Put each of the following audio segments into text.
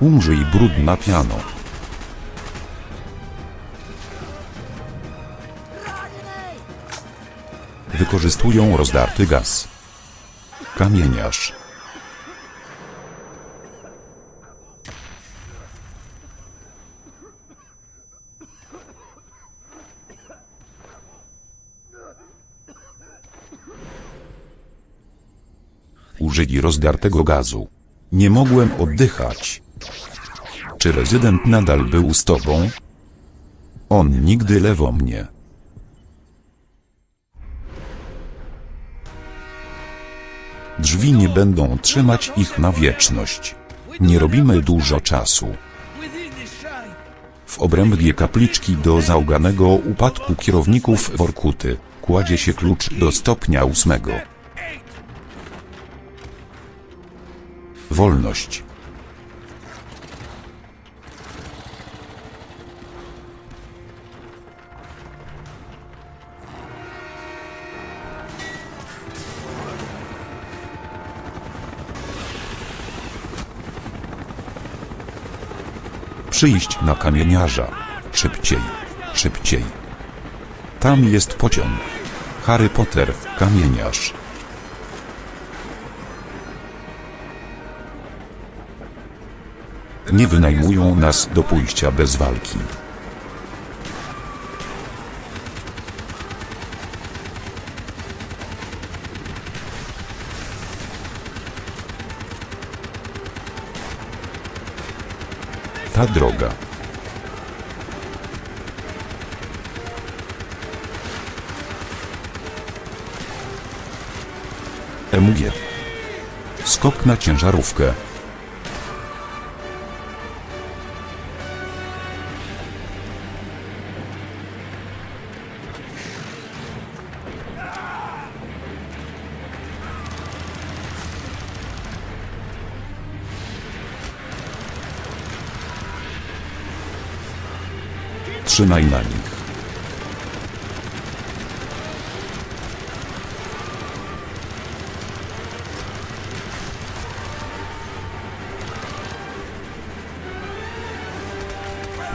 Umrzyj brudna piano. Wykorzystują rozdarty gaz. Kamieniarz. Użyli rozdartego gazu. Nie mogłem oddychać. Czy rezydent nadal był z tobą? On nigdy lewo mnie. Drzwi nie będą trzymać ich na wieczność. Nie robimy dużo czasu. W obrębie kapliczki do zauganego upadku kierowników Workuty kładzie się klucz do stopnia ósmego. Wolność. Przyjść na kamieniarza. Szybciej. Szybciej. Tam jest pociąg. Harry Potter, kamieniarz. Nie wynajmują nas do pójścia bez walki. Ta droga. MG. Skok na ciężarówkę. Trzymaj na nich.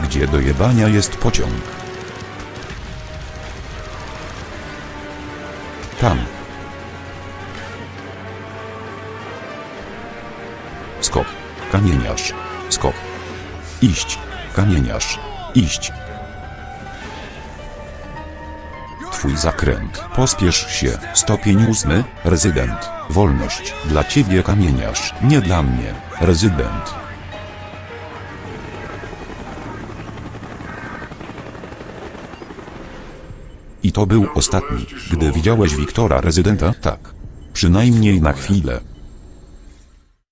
Gdzie do jebania jest pociąg? Tam. Skok. Kamieniarz. Skok. Iść. Kamieniarz. Iść. Twój zakręt. Pospiesz się. Stopień ósmy. Rezydent. Wolność. Dla ciebie kamieniarz. Nie dla mnie. Rezydent. I to był ostatni. Gdy widziałeś Wiktora rezydenta? Tak. Przynajmniej na chwilę.